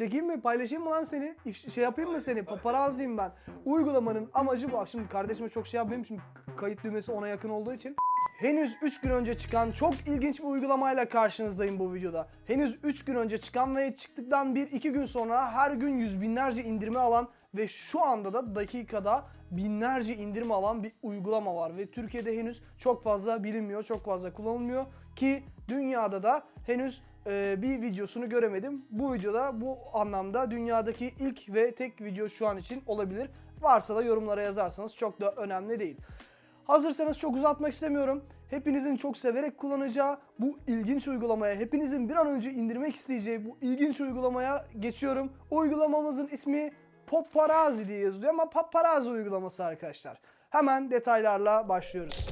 Çekeyim mi? Paylaşayım mı lan seni? Şey yapayım mı seni? Paparazziyim ben. Uygulamanın amacı bu. Şimdi kardeşime çok şey yapmayayım. Şimdi kayıt düğmesi ona yakın olduğu için. Henüz 3 gün önce çıkan çok ilginç bir uygulamayla karşınızdayım bu videoda. Henüz 3 gün önce çıkan ve çıktıktan 1-2 gün sonra her gün yüz binlerce indirme alan ve şu anda da dakikada binlerce indirme alan bir uygulama var ve Türkiye'de henüz çok fazla bilinmiyor, çok fazla kullanılmıyor ki dünyada da henüz e, bir videosunu göremedim. Bu videoda bu anlamda dünyadaki ilk ve tek video şu an için olabilir. Varsa da yorumlara yazarsanız çok da önemli değil. Hazırsanız çok uzatmak istemiyorum. Hepinizin çok severek kullanacağı bu ilginç uygulamaya, hepinizin bir an önce indirmek isteyeceği bu ilginç uygulamaya geçiyorum. Uygulamamızın ismi Paparazzi diye yazılıyor ama Paparazzi uygulaması arkadaşlar. Hemen detaylarla başlıyoruz.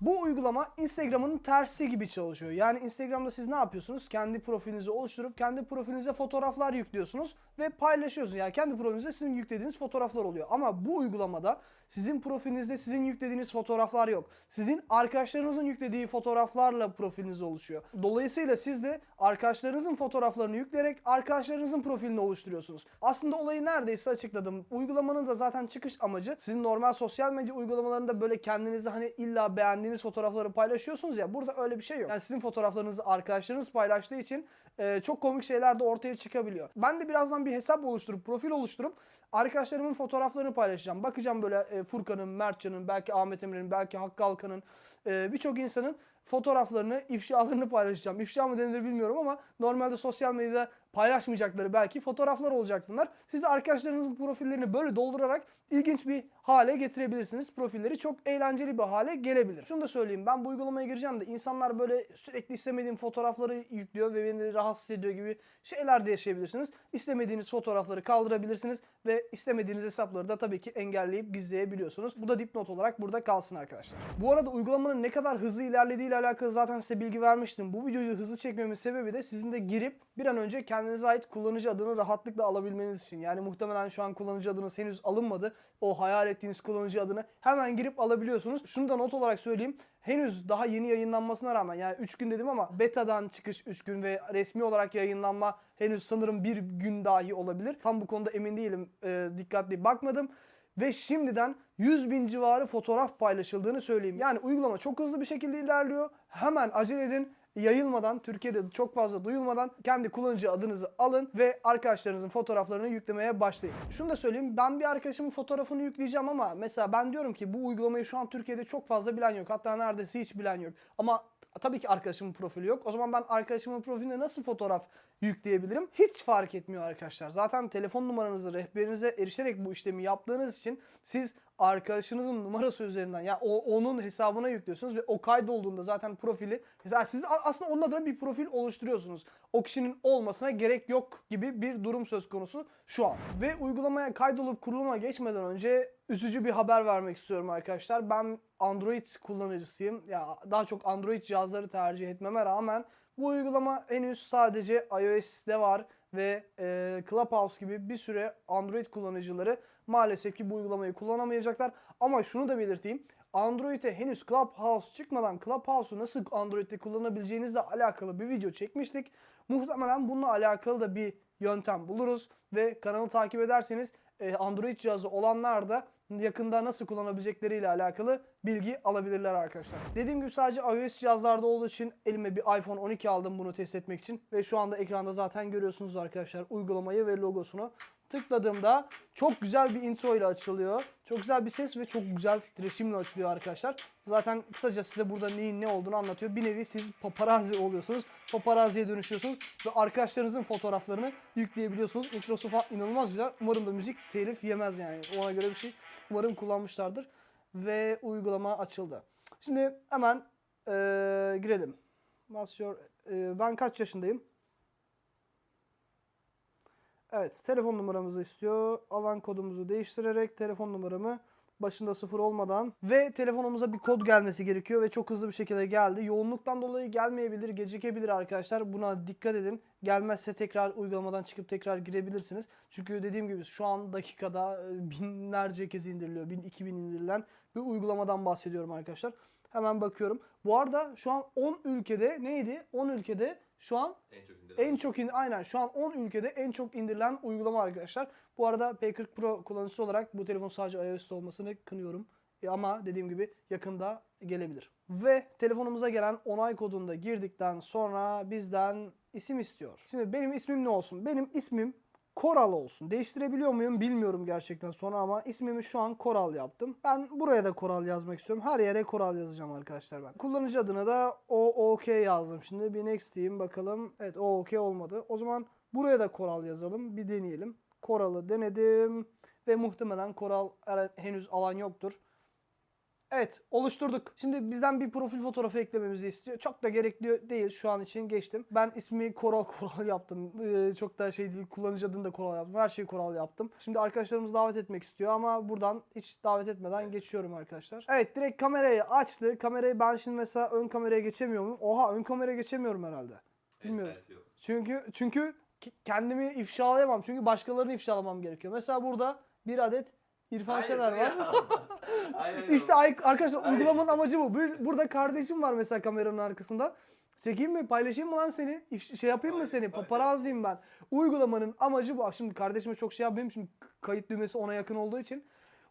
Bu uygulama Instagram'ın tersi gibi çalışıyor. Yani Instagram'da siz ne yapıyorsunuz? Kendi profilinizi oluşturup kendi profilinize fotoğraflar yüklüyorsunuz ve paylaşıyorsunuz. Yani kendi profilinizde sizin yüklediğiniz fotoğraflar oluyor. Ama bu uygulamada sizin profilinizde sizin yüklediğiniz fotoğraflar yok. Sizin arkadaşlarınızın yüklediği fotoğraflarla profiliniz oluşuyor. Dolayısıyla siz de arkadaşlarınızın fotoğraflarını yükleyerek arkadaşlarınızın profilini oluşturuyorsunuz. Aslında olayı neredeyse açıkladım. Uygulamanın da zaten çıkış amacı sizin normal sosyal medya uygulamalarında böyle kendinizi hani illa beğendiğiniz fotoğrafları paylaşıyorsunuz ya burada öyle bir şey yok. Yani sizin fotoğraflarınızı arkadaşlarınız paylaştığı için e, çok komik şeyler de ortaya çıkabiliyor. Ben de birazdan bir hesap oluşturup profil oluşturup arkadaşlarımın fotoğraflarını paylaşacağım. Bakacağım böyle e, Furkan'ın, Mertcan'ın, belki Ahmet Emir'in, belki Hakkı Alkan'ın e, birçok insanın fotoğraflarını, ifşalarını paylaşacağım. İfşa mı denilir bilmiyorum ama normalde sosyal medyada paylaşmayacakları belki fotoğraflar olacak bunlar. Siz arkadaşlarınızın profillerini böyle doldurarak ilginç bir hale getirebilirsiniz. Profilleri çok eğlenceli bir hale gelebilir. Şunu da söyleyeyim ben bu uygulamaya gireceğim de insanlar böyle sürekli istemediğim fotoğrafları yüklüyor ve beni rahatsız ediyor gibi şeyler de yaşayabilirsiniz. İstemediğiniz fotoğrafları kaldırabilirsiniz ve istemediğiniz hesapları da tabii ki engelleyip gizleyebiliyorsunuz. Bu da dipnot olarak burada kalsın arkadaşlar. Bu arada uygulamanın ne kadar hızlı ilerlediği ile alakalı zaten size bilgi vermiştim. Bu videoyu hızlı çekmemin sebebi de sizin de girip bir an önce kendinize ait kullanıcı adını rahatlıkla alabilmeniz için. Yani muhtemelen şu an kullanıcı adınız henüz alınmadı. O hayal ettiğiniz kullanıcı adını hemen girip alabiliyorsunuz. Şunu da not olarak söyleyeyim. Henüz daha yeni yayınlanmasına rağmen yani 3 gün dedim ama betadan çıkış 3 gün ve resmi olarak yayınlanma henüz sanırım bir gün dahi olabilir. Tam bu konuda emin değilim. Ee, dikkatli bakmadım. Ve şimdiden 100 bin civarı fotoğraf paylaşıldığını söyleyeyim. Yani uygulama çok hızlı bir şekilde ilerliyor. Hemen acele edin yayılmadan, Türkiye'de çok fazla duyulmadan kendi kullanıcı adınızı alın ve arkadaşlarınızın fotoğraflarını yüklemeye başlayın. Şunu da söyleyeyim, ben bir arkadaşımın fotoğrafını yükleyeceğim ama mesela ben diyorum ki bu uygulamayı şu an Türkiye'de çok fazla bilen yok. Hatta neredeyse hiç bilen yok. Ama tabii ki arkadaşımın profili yok. O zaman ben arkadaşımın profiline nasıl fotoğraf yükleyebilirim? Hiç fark etmiyor arkadaşlar. Zaten telefon numaranızı rehberinize erişerek bu işlemi yaptığınız için siz arkadaşınızın numarası üzerinden ya yani onun hesabına yüklüyorsunuz ve o kaydolduğunda zaten profili yani siz aslında onun adına bir profil oluşturuyorsunuz. O kişinin olmasına gerek yok gibi bir durum söz konusu şu an. Ve uygulamaya kaydolup kuruluma geçmeden önce üzücü bir haber vermek istiyorum arkadaşlar. Ben Android kullanıcısıyım. Ya daha çok Android cihazları tercih etmeme rağmen bu uygulama henüz sadece iOS'te var ve e, Clubhouse gibi bir süre Android kullanıcıları maalesef ki bu uygulamayı kullanamayacaklar. Ama şunu da belirteyim. Android'e henüz Clubhouse çıkmadan Clubhouse'u nasıl Android'de kullanabileceğinizle alakalı bir video çekmiştik. Muhtemelen bununla alakalı da bir yöntem buluruz ve kanalı takip ederseniz Android cihazı olanlar da yakında nasıl kullanabilecekleriyle alakalı bilgi alabilirler arkadaşlar. Dediğim gibi sadece iOS cihazlarda olduğu için elime bir iPhone 12 aldım bunu test etmek için ve şu anda ekranda zaten görüyorsunuz arkadaşlar uygulamayı ve logosunu. Tıkladığımda çok güzel bir intro ile açılıyor. Çok güzel bir ses ve çok güzel titreşimle açılıyor arkadaşlar. Zaten kısaca size burada neyin ne olduğunu anlatıyor. Bir nevi siz paparazzi oluyorsunuz. Paparazziye dönüşüyorsunuz ve arkadaşlarınızın fotoğraflarını yükleyebiliyorsunuz. Falan inanılmaz güzel. Umarım da müzik telif yemez yani. Ona göre bir şey umarım kullanmışlardır. Ve uygulama açıldı. Şimdi hemen ee, girelim. Your, ee, ben kaç yaşındayım? Evet, telefon numaramızı istiyor. Alan kodumuzu değiştirerek telefon numaramı başında sıfır olmadan ve telefonumuza bir kod gelmesi gerekiyor ve çok hızlı bir şekilde geldi. Yoğunluktan dolayı gelmeyebilir, gecikebilir arkadaşlar. Buna dikkat edin. Gelmezse tekrar uygulamadan çıkıp tekrar girebilirsiniz. Çünkü dediğim gibi şu an dakikada binlerce kez indiriliyor. 1000 2000 indirilen bir uygulamadan bahsediyorum arkadaşlar. Hemen bakıyorum. Bu arada şu an 10 ülkede neydi? 10 ülkede şu an En çok indirilen. en çok in aynen şu an 10 ülkede en çok indirilen uygulama arkadaşlar. Bu arada P40 Pro kullanıcısı olarak bu telefon sadece iOS'ta olmasını kınıyorum. E ama dediğim gibi yakında gelebilir. Ve telefonumuza gelen onay kodunu da girdikten sonra bizden isim istiyor. Şimdi benim ismim ne olsun? Benim ismim Koral olsun. Değiştirebiliyor muyum bilmiyorum gerçekten sonra ama ismimi şu an Koral yaptım. Ben buraya da Koral yazmak istiyorum. Her yere Koral yazacağım arkadaşlar ben. Kullanıcı adını da OOK yazdım. Şimdi bir next diyeyim bakalım. Evet OOK olmadı. O zaman buraya da Koral yazalım. Bir deneyelim. Koral'ı denedim ve muhtemelen Koral henüz alan yoktur. Evet oluşturduk. Şimdi bizden bir profil fotoğrafı eklememizi istiyor. Çok da gerekli değil şu an için geçtim. Ben ismi Koral Koral yaptım. Ee, çok da şey değil kullanıcı adını da Koral yaptım. Her şeyi Koral yaptım. Şimdi arkadaşlarımız davet etmek istiyor ama buradan hiç davet etmeden geçiyorum arkadaşlar. Evet direkt kamerayı açtı. Kamerayı ben şimdi mesela ön kameraya geçemiyor muyum? Oha ön kameraya geçemiyorum herhalde. Bilmiyorum. Çünkü çünkü kendimi ifşalayamam. Çünkü başkalarını ifşalamam gerekiyor. Mesela burada bir adet İrfan Hayır, Şener var. Hayır, İşte arkadaşlar Hayır. uygulamanın amacı bu. Bir- Burada kardeşim var mesela kameranın arkasında. Çekeyim mi? Paylaşayım mı lan seni? İf- Şey yapayım mı Hayır, seni? hayır. Paparazziyim ben. Uygulamanın amacı bu. Şimdi kardeşime çok şey yapmayayım. Şimdi kayıt düğmesi ona yakın olduğu için.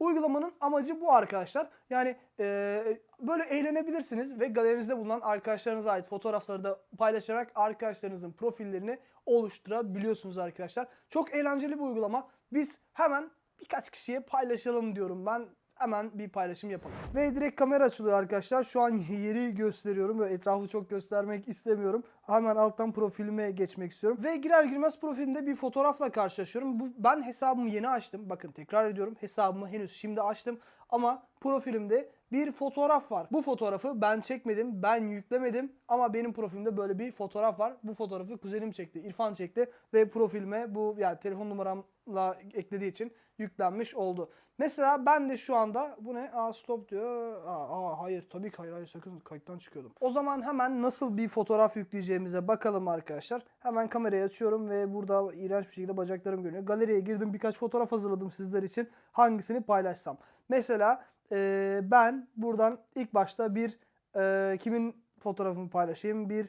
Uygulamanın amacı bu arkadaşlar. Yani eee, böyle eğlenebilirsiniz ve galerinizde bulunan arkadaşlarınıza ait fotoğrafları da paylaşarak arkadaşlarınızın profillerini oluşturabiliyorsunuz arkadaşlar. Çok eğlenceli bir uygulama. Biz hemen birkaç kişiye paylaşalım diyorum ben. Hemen bir paylaşım yapalım. Ve direkt kamera açılıyor arkadaşlar. Şu an yeri gösteriyorum. Böyle etrafı çok göstermek istemiyorum. Hemen alttan profilime geçmek istiyorum. Ve girer girmez profilimde bir fotoğrafla karşılaşıyorum. Bu, ben hesabımı yeni açtım. Bakın tekrar ediyorum. Hesabımı henüz şimdi açtım. Ama profilimde bir fotoğraf var. Bu fotoğrafı ben çekmedim, ben yüklemedim ama benim profilimde böyle bir fotoğraf var. Bu fotoğrafı kuzenim çekti, İrfan çekti ve profilime bu yani telefon numaramla eklediği için yüklenmiş oldu. Mesela ben de şu anda bu ne? Aa stop diyor. Aa, aa, hayır tabii ki hayır, hayır sakın kayıttan çıkıyordum. O zaman hemen nasıl bir fotoğraf yükleyeceğimize bakalım arkadaşlar. Hemen kamerayı açıyorum ve burada iğrenç bir şekilde bacaklarım görünüyor. Galeriye girdim birkaç fotoğraf hazırladım sizler için. Hangisini paylaşsam? Mesela ee, ben buradan ilk başta bir e, kimin fotoğrafını paylaşayım? Bir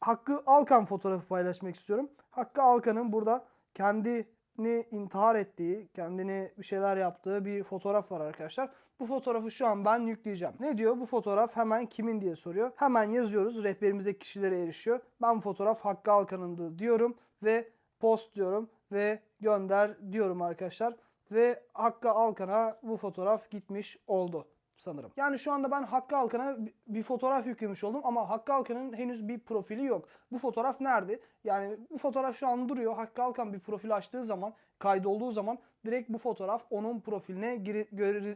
Hakkı Alkan fotoğrafı paylaşmak istiyorum. Hakkı Alkan'ın burada kendini intihar ettiği, kendini bir şeyler yaptığı bir fotoğraf var arkadaşlar. Bu fotoğrafı şu an ben yükleyeceğim. Ne diyor? Bu fotoğraf hemen kimin diye soruyor. Hemen yazıyoruz. Rehberimizdeki kişilere erişiyor. Ben bu fotoğraf Hakkı Alkan'ındı diyorum ve post diyorum ve gönder diyorum arkadaşlar. Ve Hakkı Alkan'a bu fotoğraf gitmiş oldu sanırım. Yani şu anda ben Hakkı Alkan'a bir fotoğraf yüklemiş oldum ama Hakkı Alkan'ın henüz bir profili yok. Bu fotoğraf nerede? Yani bu fotoğraf şu an duruyor. Hakkı Alkan bir profil açtığı zaman, kaydolduğu zaman direkt bu fotoğraf onun profiline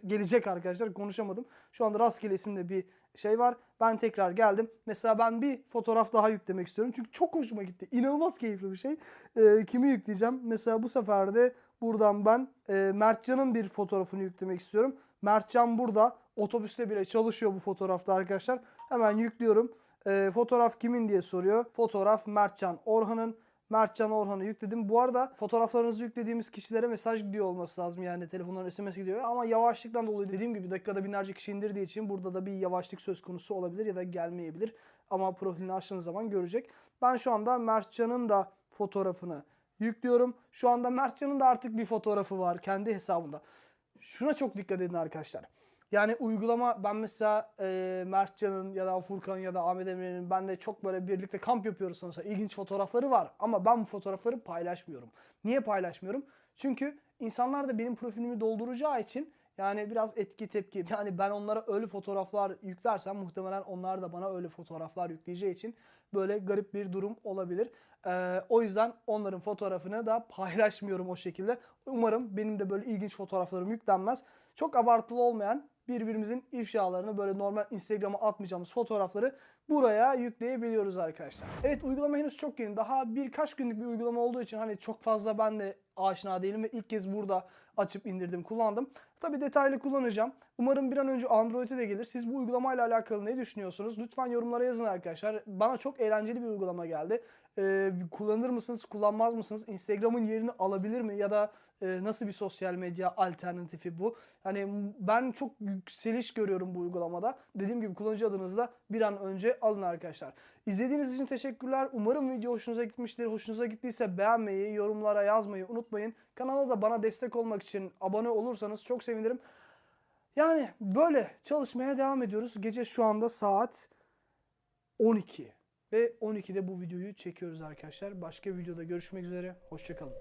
gelecek arkadaşlar. Konuşamadım. Şu anda rastgele isimde bir şey var. Ben tekrar geldim. Mesela ben bir fotoğraf daha yüklemek istiyorum. Çünkü çok hoşuma gitti. İnanılmaz keyifli bir şey. Ee, kimi yükleyeceğim? Mesela bu sefer de buradan ben e, Mertcan'ın bir fotoğrafını yüklemek istiyorum. Mertcan burada. Otobüste bile çalışıyor bu fotoğrafta arkadaşlar. Hemen yüklüyorum. Ee, fotoğraf kimin diye soruyor. Fotoğraf Mertcan Orhan'ın. Mertcan Orhan'ı yükledim. Bu arada fotoğraflarınızı yüklediğimiz kişilere mesaj gidiyor olması lazım. Yani telefonların SMS gidiyor. Ama yavaşlıktan dolayı dediğim gibi dakikada binlerce kişi indirdiği için burada da bir yavaşlık söz konusu olabilir ya da gelmeyebilir. Ama profilini açtığınız zaman görecek. Ben şu anda Mertcan'ın da fotoğrafını yüklüyorum. Şu anda Mertcan'ın da artık bir fotoğrafı var kendi hesabında. Şuna çok dikkat edin arkadaşlar. Yani uygulama ben mesela e, Mertcan'ın ya da Furkan'ın ya da Ahmet Emre'nin ben de çok böyle birlikte kamp yapıyoruz sonuçta. İlginç fotoğrafları var ama ben bu fotoğrafları paylaşmıyorum. Niye paylaşmıyorum? Çünkü insanlar da benim profilimi dolduracağı için yani biraz etki tepki. Yani ben onlara öyle fotoğraflar yüklersem muhtemelen onlar da bana öyle fotoğraflar yükleyeceği için böyle garip bir durum olabilir. Ee, o yüzden onların fotoğrafını da paylaşmıyorum o şekilde. Umarım benim de böyle ilginç fotoğraflarım yüklenmez. Çok abartılı olmayan birbirimizin ifşalarını böyle normal Instagram'a atmayacağımız fotoğrafları buraya yükleyebiliyoruz arkadaşlar. Evet uygulama henüz çok yeni. Daha birkaç günlük bir uygulama olduğu için hani çok fazla ben de aşina değilim ve ilk kez burada açıp indirdim, kullandım. Tabi detaylı kullanacağım. Umarım bir an önce Android'e de gelir. Siz bu uygulamayla alakalı ne düşünüyorsunuz? Lütfen yorumlara yazın arkadaşlar. Bana çok eğlenceli bir uygulama geldi. Ee, kullanır mısınız, kullanmaz mısınız? Instagram'ın yerini alabilir mi? Ya da e, nasıl bir sosyal medya alternatifi bu? Hani ben çok yükseliş görüyorum bu uygulamada. Dediğim gibi kullanıcı adınızı da bir an önce alın arkadaşlar. İzlediğiniz için teşekkürler. Umarım video hoşunuza gitmiştir. Hoşunuza gittiyse beğenmeyi, yorumlara yazmayı unutmayın. Kanala da bana destek olmak için abone olursanız çok sevinirim. Yani böyle çalışmaya devam ediyoruz. Gece şu anda saat 12. Ve 12'de bu videoyu çekiyoruz arkadaşlar. Başka videoda görüşmek üzere. Hoşçakalın.